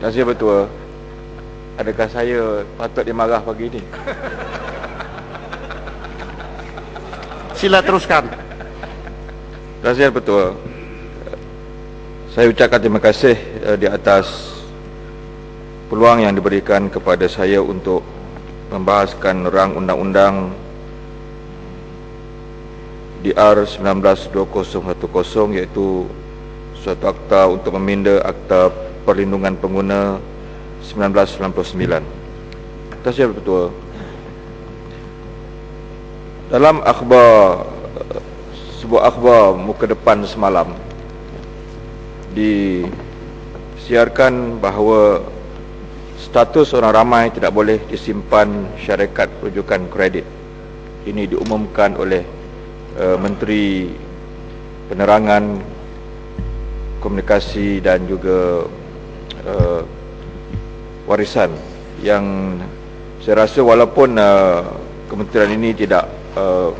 Terima kasih Bertua. Adakah saya patut dimarah pagi ini? Sila teruskan. Terima kasih Bertua. Saya ucapkan terima kasih uh, di atas peluang yang diberikan kepada saya untuk membahaskan rang undang-undang DR 192010 iaitu suatu akta untuk meminda akta perlindungan pengguna 1999. Terima kasih Ketua. Dalam akhbar sebuah akhbar muka depan semalam disiarkan bahawa status orang ramai tidak boleh disimpan syarikat rujukan kredit. Ini diumumkan oleh uh, Menteri Penerangan, Komunikasi dan juga uh, Warisan yang saya rasa walaupun uh, kementerian ini tidak uh,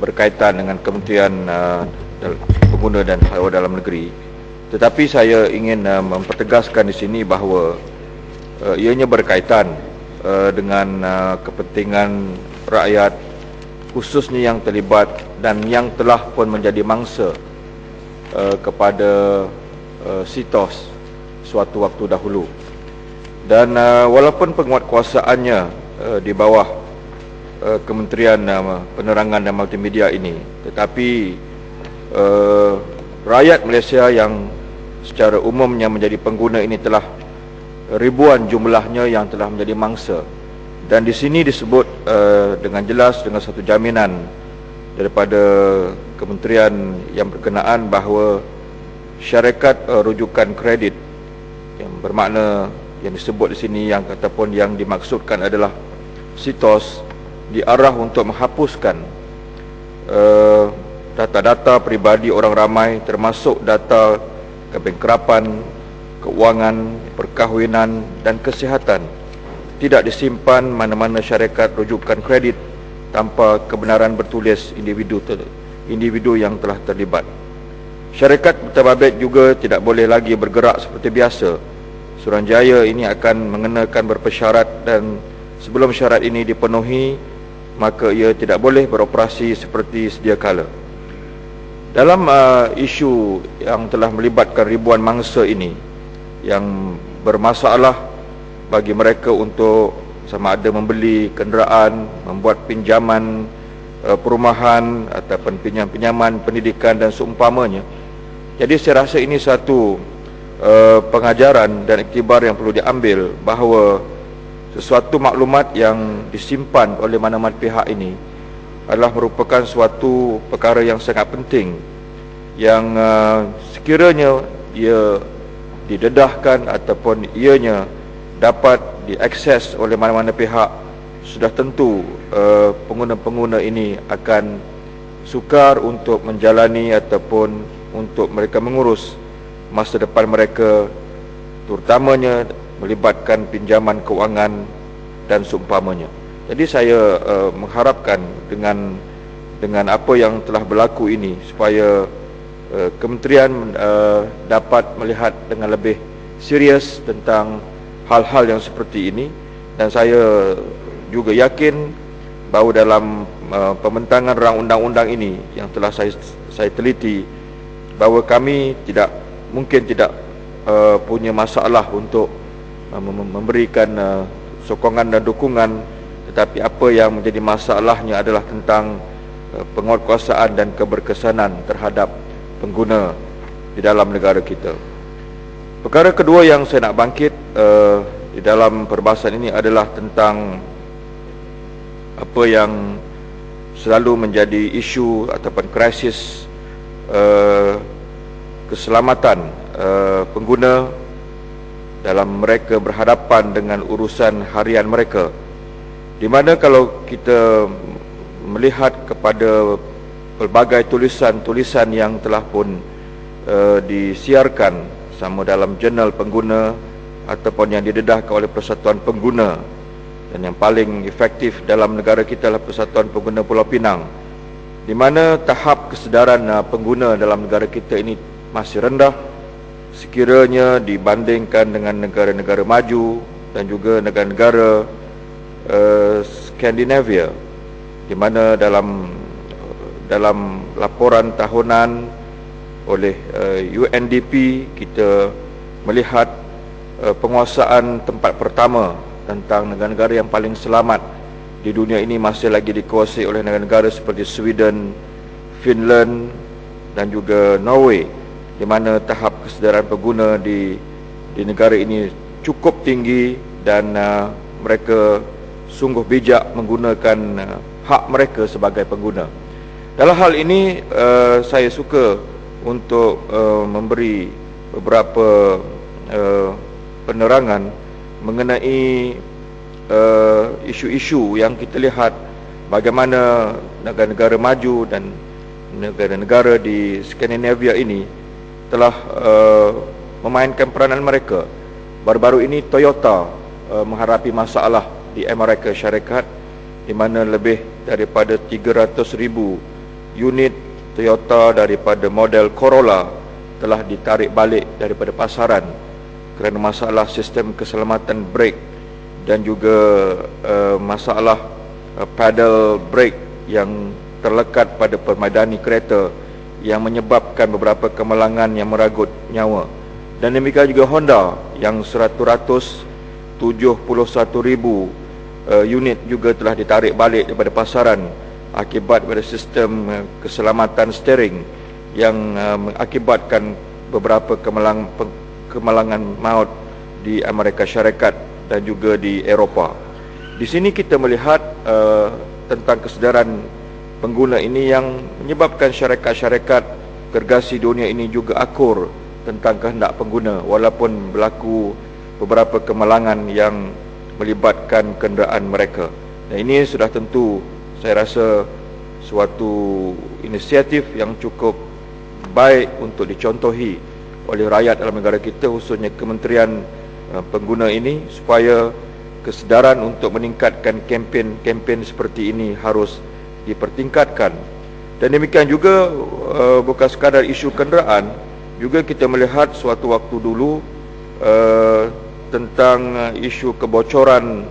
berkaitan dengan kementerian uh, pengguna dan hawa dalam negeri tetapi saya ingin uh, mempertegaskan di sini bahawa uh, ianya berkaitan uh, dengan uh, kepentingan rakyat khususnya yang terlibat dan yang telah pun menjadi mangsa uh, kepada uh, sitos suatu waktu dahulu. Dan uh, walaupun penguatkuasaannya uh, di bawah uh, Kementerian uh, Penerangan dan Multimedia ini tetapi uh, rakyat Malaysia yang secara umumnya menjadi pengguna ini telah ribuan jumlahnya yang telah menjadi mangsa. Dan di sini disebut uh, dengan jelas dengan satu jaminan daripada kementerian yang berkenaan bahawa syarikat uh, rujukan kredit yang bermakna yang disebut di sini yang ataupun yang dimaksudkan adalah sitos diarah untuk menghapuskan uh, data-data peribadi orang ramai termasuk data kebengkerapan keuangan, perkahwinan dan kesihatan tidak disimpan mana-mana syarikat rujukan kredit tanpa kebenaran bertulis individu individu yang telah terlibat. Syarikat terbabit juga tidak boleh lagi bergerak seperti biasa. Suruhanjaya ini akan mengenakan berpesyarat dan sebelum syarat ini dipenuhi maka ia tidak boleh beroperasi seperti sedia kala. Dalam uh, isu yang telah melibatkan ribuan mangsa ini, yang bermasalah bagi mereka untuk sama ada membeli kenderaan, membuat pinjaman uh, perumahan ataupun pinjam-pinjaman pendidikan dan seumpamanya. Jadi saya rasa ini satu uh, pengajaran dan iktibar yang perlu diambil bahawa sesuatu maklumat yang disimpan oleh mana-mana pihak ini adalah merupakan suatu perkara yang sangat penting yang uh, sekiranya ia didedahkan ataupun ianya dapat diakses oleh mana-mana pihak sudah tentu uh, pengguna-pengguna ini akan sukar untuk menjalani ataupun untuk mereka mengurus masa depan mereka terutamanya melibatkan pinjaman keuangan dan seumpamanya. Jadi saya uh, mengharapkan dengan dengan apa yang telah berlaku ini supaya Eh, kementerian uh, dapat melihat dengan lebih serius tentang hal-hal yang seperti ini dan saya juga yakin bahawa dalam uh, pembentangan rang undang-undang ini yang telah saya saya teliti bahawa kami tidak mungkin tidak uh, punya masalah untuk uh, memberikan uh, sokongan dan dukungan tetapi apa yang menjadi masalahnya adalah tentang uh, penguatkuasaan dan keberkesanan terhadap pengguna di dalam negara kita. Perkara kedua yang saya nak bangkit uh, di dalam perbahasan ini adalah tentang apa yang selalu menjadi isu ataupun krisis uh, keselamatan uh, pengguna dalam mereka berhadapan dengan urusan harian mereka. Di mana kalau kita melihat kepada pelbagai tulisan-tulisan yang telah pun uh, disiarkan sama dalam jurnal pengguna ataupun yang didedahkan oleh Persatuan Pengguna dan yang paling efektif dalam negara kita adalah Persatuan Pengguna Pulau Pinang di mana tahap kesedaran uh, pengguna dalam negara kita ini masih rendah sekiranya dibandingkan dengan negara-negara maju dan juga negara-negara uh, Skandinavia di mana dalam dalam laporan tahunan oleh uh, UNDP kita melihat uh, penguasaan tempat pertama tentang negara-negara yang paling selamat di dunia ini masih lagi dikuasai oleh negara-negara seperti Sweden, Finland dan juga Norway di mana tahap kesedaran pengguna di di negara ini cukup tinggi dan uh, mereka sungguh bijak menggunakan uh, hak mereka sebagai pengguna. Dalam hal ini uh, saya suka untuk uh, memberi beberapa uh, penerangan mengenai uh, isu-isu yang kita lihat bagaimana negara-negara maju dan negara-negara di Skandinavia ini telah uh, memainkan peranan mereka. Baru-baru ini Toyota uh, menghadapi masalah di Amerika Syarikat di mana lebih daripada 300,000 unit Toyota daripada model Corolla telah ditarik balik daripada pasaran kerana masalah sistem keselamatan brake dan juga uh, masalah uh, pedal brake yang terlekat pada permadani kereta yang menyebabkan beberapa kemalangan yang meragut nyawa. Dan demikian juga Honda yang 171,000 uh, unit juga telah ditarik balik daripada pasaran akibat pada sistem keselamatan steering yang mengakibatkan beberapa kemalang, kemalangan maut di Amerika Syarikat dan juga di Eropah. Di sini kita melihat uh, tentang kesedaran pengguna ini yang menyebabkan syarikat-syarikat gergasi dunia ini juga akur tentang kehendak pengguna walaupun berlaku beberapa kemalangan yang melibatkan kenderaan mereka. Dan ini sudah tentu saya rasa suatu inisiatif yang cukup baik untuk dicontohi oleh rakyat dalam negara kita khususnya kementerian pengguna ini supaya kesedaran untuk meningkatkan kempen-kempen seperti ini harus dipertingkatkan. Dan demikian juga uh, bukan sekadar isu kenderaan juga kita melihat suatu waktu dulu uh, tentang isu kebocoran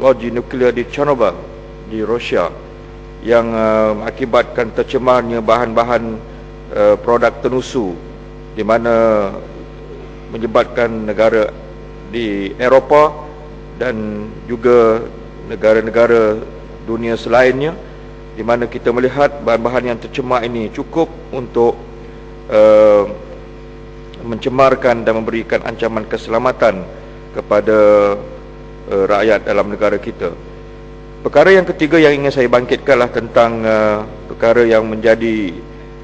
loji nuklear di Chernobyl di Rusia yang mengakibatkan tercemarnya bahan-bahan produk tenusu di mana menyebabkan negara di Eropah dan juga negara-negara dunia selainnya di mana kita melihat bahan-bahan yang tercemar ini cukup untuk uh, mencemarkan dan memberikan ancaman keselamatan kepada uh, rakyat dalam negara kita. Perkara yang ketiga yang ingin saya bangkitkanlah tentang uh, perkara yang menjadi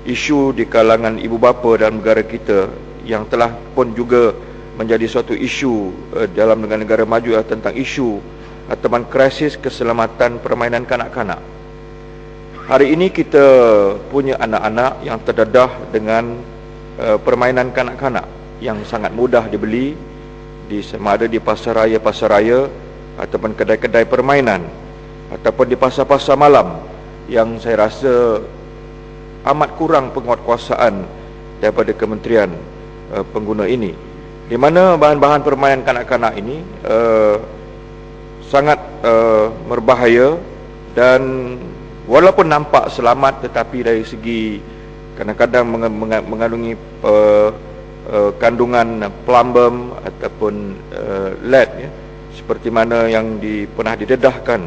isu di kalangan ibu bapa dalam negara kita yang telah pun juga menjadi suatu isu uh, dalam negara-negara maju uh, tentang isu uh, krisis keselamatan permainan kanak-kanak. Hari ini kita punya anak-anak yang terdedah dengan uh, permainan kanak-kanak yang sangat mudah dibeli di sama ada di pasar raya pasar raya ataupun kedai-kedai permainan ataupun di pasar-pasar malam yang saya rasa amat kurang penguatkuasaan daripada kementerian uh, pengguna ini. Di mana bahan-bahan permainan kanak-kanak ini uh, sangat uh, berbahaya dan walaupun nampak selamat tetapi dari segi kadang-kadang mengandungi uh, uh, kandungan plumbum ataupun uh, lead ya. Seperti mana yang di, pernah didedahkan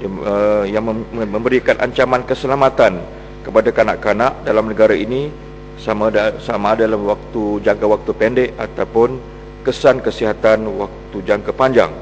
di, uh, yang mem, memberikan ancaman keselamatan kepada kanak-kanak dalam negara ini sama ada sama ada dalam waktu jangka waktu pendek ataupun kesan kesihatan waktu jangka panjang